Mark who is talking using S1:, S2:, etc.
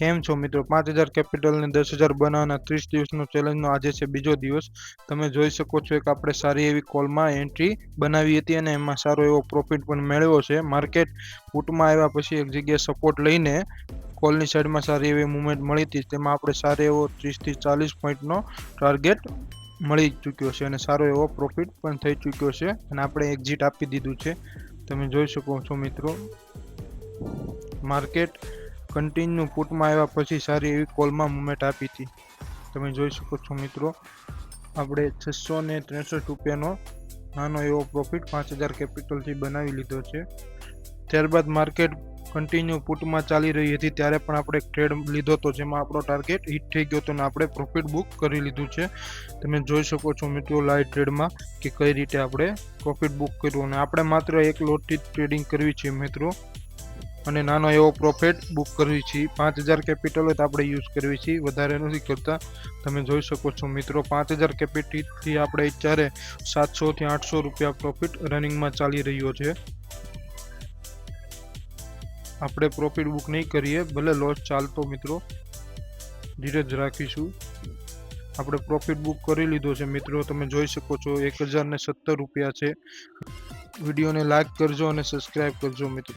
S1: કેમ છો મિત્રો? પાંચ હજાર કેપિટલને દસ હજાર બનાવવાના ત્રીસ દિવસનો ચેલેન્જનો આજે છે બીજો દિવસ. તમે જોઈ શકો છો કે આપણે સારી એવી કોલમાં એન્ટ્રી બનાવી હતી અને એમાં સારો એવો પ્રોફિટ પણ મેળવ્યો છે. માર્કેટ ફૂટમાં આવ્યા પછી એક જગ્યાએ સપોર્ટ લઈને કોલની સાઈડમાં સારી એવી મુવમેન્ટ મળી હતી. તેમાં આપણે સારો એવો ત્રીસથી ચાલીસ પોઈન્ટનો ટાર્ગેટ મળી ચૂક્યો છે અને સારો એવો પ્રોફિટ પણ થઈ ચૂક્યો છે અને આપણે એક્ઝિટ આપી દીધું છે. તમે જોઈ શકો છો મિત્રો. માર્કેટ કન્ટિન્યુ પુટમાં આવ્યા પછી સારી એવી કોલમાં મુમેન્ટ આપી હતી. તમે જોઈ શકો છો મિત્રો, આપણે છસો ને ત્રેસઠ રૂપિયાનો નાનો એવો પ્રોફિટ પાંચ હજાર કેપિટલથી બનાવી લીધો છે. ત્યારબાદ માર્કેટ કન્ટિન્યુ પુટમાં ચાલી રહી હતી, ત્યારે પણ આપણે ટ્રેડ લીધો હતો, જેમાં આપણો ટાર્ગેટ હિટ થઈ ગયો હતો અને આપણે પ્રોફિટ બુક કરી લીધું છે. તમે જોઈ શકો છો મિત્રો લાઈવ ટ્રેડમાં કે કઈ રીતે આપણે પ્રોફિટ બુક કર્યું. અને આપણે માત્ર એક લોટથી ટ્રેડિંગ કરવી છે મિત્રો. અને નાનો એવો પ્રોફિટ બુક કરવી છે. પાંચ હજાર કેપિટલ હોય તો આપણે યુઝ કરવી છે. વધારે નથી કરતા. તમે જોઈ શકો છો મિત્રો, પાંચ હજાર કેપિટલથી આપણે અત્યારે સાતસોથી આઠસો રૂપિયા પ્રોફિટ રનિંગમાં ચાલી રહ્યો છે. આપણે પ્રોફિટ બુક નહીં કરીએ, ભલે લોસ ચાલતો મિત્રો. ધીરજ રાખીશું. આપણે પ્રોફિટ બુક કરી લીધો છે મિત્રો. તમે જોઈ શકો છો એક હજાર ને સત્તર રૂપિયા છે. વિડીયોને લાઈક કરજો અને સબસ્ક્રાઈબ કરજો મિત્રો.